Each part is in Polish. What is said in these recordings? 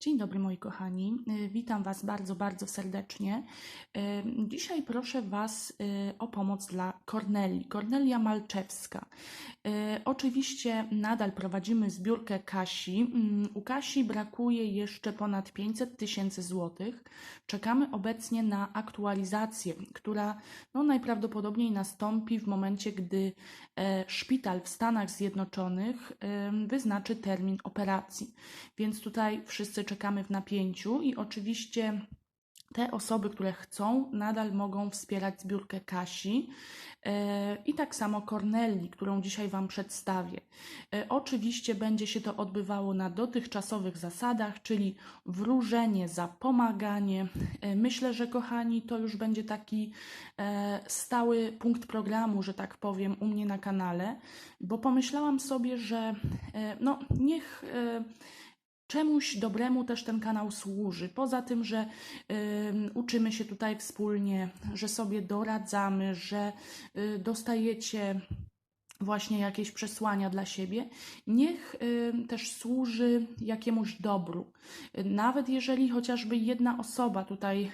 Dzień dobry moi kochani, Y, witam Was bardzo, bardzo serdecznie. Y, Dzisiaj proszę Was y, o pomoc dla Korneli, Kornelia Malczewska. Oczywiście nadal prowadzimy zbiórkę Kasi. Mm, U Kasi brakuje jeszcze ponad 500 tysięcy złotych. Czekamy obecnie na aktualizację, która no, najprawdopodobniej nastąpi w momencie, gdy e, szpital w Stanach Zjednoczonych wyznaczy termin operacji. Więc tutaj wszyscy czekamy w napięciu i oczywiście te osoby, które chcą, nadal mogą wspierać zbiórkę Kasi e, i tak samo Korneli, którą dzisiaj Wam przedstawię. E, Oczywiście będzie się to odbywało na dotychczasowych zasadach, czyli wróżenie za pomaganie. E, Myślę, że kochani, to już będzie taki stały punkt programu, że tak powiem, u mnie na kanale, bo pomyślałam sobie, że no niech. Czemuś dobremu też ten kanał służy. Poza tym, że ym, uczymy się tutaj wspólnie, że sobie doradzamy, że y, dostajecie właśnie jakieś przesłania dla siebie, niech ym, też służy jakiemuś dobru. Y, Nawet jeżeli chociażby jedna osoba tutaj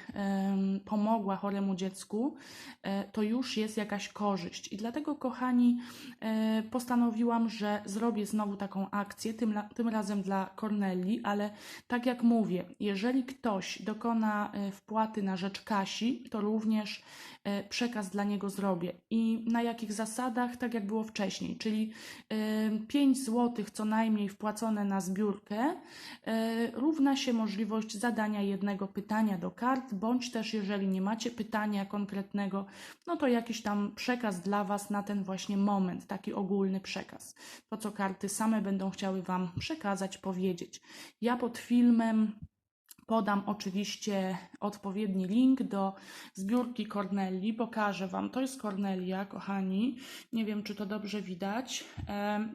pomogła choremu dziecku, e, to już jest jakaś korzyść. I dlatego, kochani, e, postanowiłam, że zrobię znowu taką akcję, tym, tym razem dla Corneli, ale tak jak mówię, jeżeli ktoś dokona e, wpłaty na rzecz Kasi, to również przekaz dla niego zrobię. I na jakich zasadach, tak jak było wcześniej, czyli 5 zł co najmniej wpłacone na zbiórkę e, równa się możliwość zadania jednego pytania do kart, bądź też jeżeli nie macie pytania konkretnego, no to jakiś tam przekaz dla Was na ten właśnie moment, taki ogólny przekaz. To, co karty same będą chciały Wam przekazać, powiedzieć. Ja pod filmem podam oczywiście odpowiedni link do zbiórki Corneli. Pokażę Wam. To jest Cornelia, kochani. Nie wiem, czy to dobrze widać.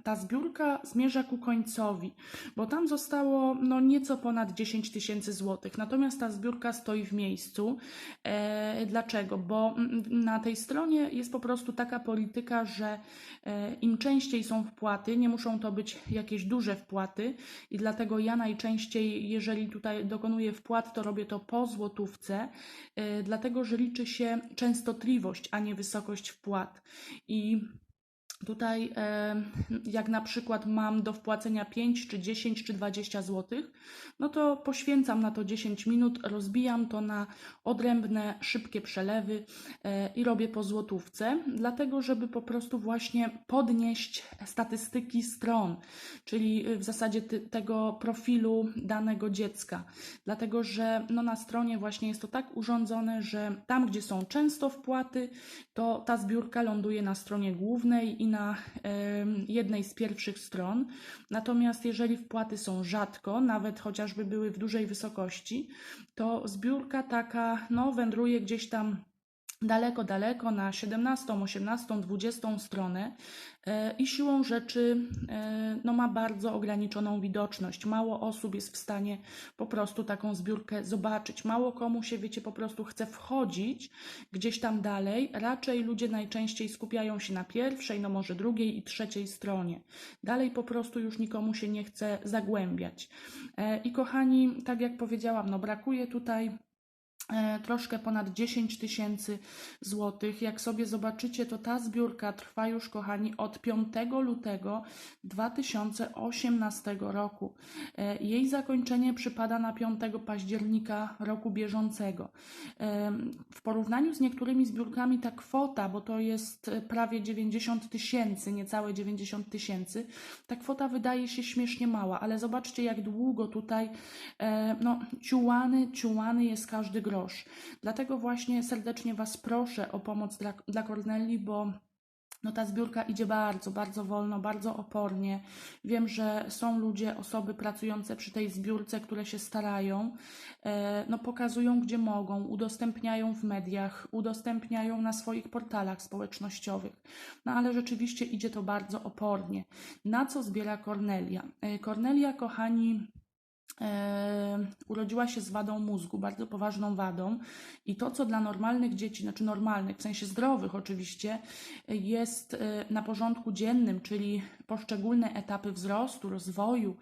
Ta zbiórka zmierza ku końcowi, bo tam zostało no, nieco ponad 10 tysięcy złotych. Natomiast ta zbiórka stoi w miejscu. E, dlaczego? Bo mm, na tej stronie jest po prostu taka polityka, że e, im częściej są wpłaty, nie muszą to być jakieś duże wpłaty i dlatego ja najczęściej, jeżeli tutaj dokonuję wpłat, to robię to po złotówce, e, dlatego że liczy się częstotliwość, a nie wysokość wpłat. I Tutaj, jak na przykład mam do wpłacenia 5, czy 10, czy 20 zł, no to poświęcam na to 10 minut, rozbijam to na odrębne, szybkie przelewy e, i robię po złotówce, dlatego żeby po prostu właśnie podnieść statystyki stron, czyli w zasadzie tego profilu danego dziecka. Dlatego, że no na stronie właśnie jest to tak urządzone, że tam, gdzie są często wpłaty, to ta zbiórka ląduje na stronie głównej i na jednej z pierwszych stron. Natomiast jeżeli wpłaty są rzadko, nawet chociażby były w dużej wysokości, to zbiórka taka no, wędruje gdzieś tam daleko, daleko na 17, 18, 20 stronę e, i siłą rzeczy e, no, ma bardzo ograniczoną widoczność. Mało osób jest w stanie po prostu taką zbiórkę zobaczyć. Mało komu się, wiecie, po prostu chce wchodzić gdzieś tam dalej. Raczej ludzie najczęściej skupiają się na pierwszej, no może drugiej i trzeciej stronie. Dalej po prostu już nikomu się nie chce zagłębiać. E, I kochani, tak jak powiedziałam, no brakuje tutaj troszkę ponad 10 tysięcy złotych. Jak sobie zobaczycie, to ta zbiórka trwa już, kochani, od 5 lutego 2018 roku. E, Jej zakończenie przypada na 5 października roku bieżącego. E, W porównaniu z niektórymi zbiórkami ta kwota, bo to jest e, prawie 90 tysięcy, niecałe 90 tysięcy, ta kwota wydaje się śmiesznie mała, ale zobaczcie, jak długo tutaj e, no, ciułany, ciułany jest każdy grosz. Dlatego właśnie serdecznie Was proszę o pomoc dla, dla Corneli, bo no ta zbiórka idzie bardzo, bardzo wolno, bardzo opornie. Wiem, że są ludzie, osoby pracujące przy tej zbiórce, które się starają, e, no pokazują gdzie mogą, udostępniają w mediach, udostępniają na swoich portalach społecznościowych. No ale rzeczywiście idzie to bardzo opornie. Na co zbiera Cornelia? E, Cornelia, kochani, e, urodziła się z wadą mózgu, bardzo poważną wadą i to, co dla normalnych dzieci, znaczy normalnych, w sensie zdrowych oczywiście, jest e, na porządku dziennym, czyli poszczególne etapy wzrostu, rozwoju,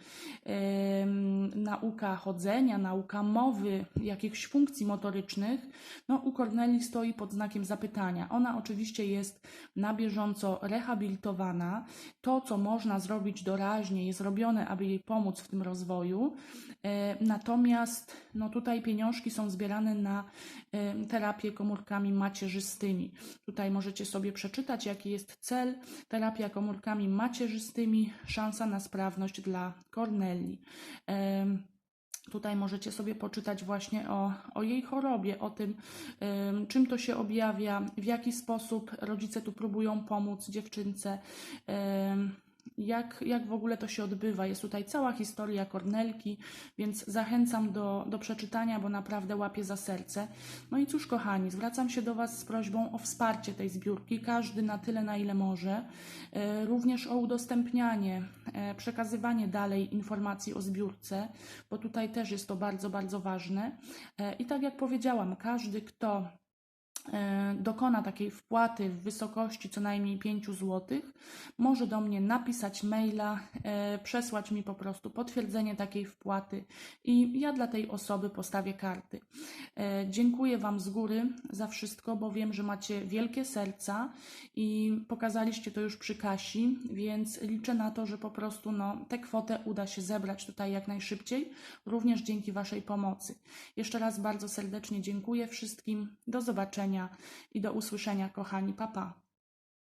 em, nauka chodzenia, nauka mowy, jakichś funkcji motorycznych, no u Corneli stoi pod znakiem zapytania. Ona oczywiście jest na bieżąco rehabilitowana. To, co można zrobić doraźnie, jest robione, aby jej pomóc w tym rozwoju. E, Natomiast no tutaj pieniążki są zbierane na e, terapię komórkami macierzystymi. Tutaj możecie sobie przeczytać, jaki jest cel. Terapia komórkami macierzystymi, szansa na sprawność dla Corneli. Em, Tutaj możecie sobie poczytać właśnie o, o jej chorobie, o tym, em, czym to się objawia, w jaki sposób rodzice tu próbują pomóc dziewczynce, em, jak, jak w ogóle to się odbywa. Jest tutaj cała historia Kornelki, więc zachęcam do, do przeczytania, bo naprawdę łapie za serce. No i cóż, kochani, zwracam się do Was z prośbą o wsparcie tej zbiórki, każdy na tyle, na ile może. E, Również o udostępnianie, e, przekazywanie dalej informacji o zbiórce, bo tutaj też jest to bardzo, bardzo ważne. E, I tak jak powiedziałam, każdy, kto dokona takiej wpłaty w wysokości co najmniej 5 zł, może do mnie napisać maila, e, przesłać mi po prostu potwierdzenie takiej wpłaty i ja dla tej osoby postawię karty. E, Dziękuję Wam z góry za wszystko, bo wiem, że macie wielkie serca i pokazaliście to już przy Kasi, więc liczę na to, że po prostu no, tę kwotę uda się zebrać tutaj jak najszybciej, również dzięki Waszej pomocy. Jeszcze raz bardzo serdecznie dziękuję wszystkim. Do zobaczenia i do usłyszenia, kochani. Papa. Pa.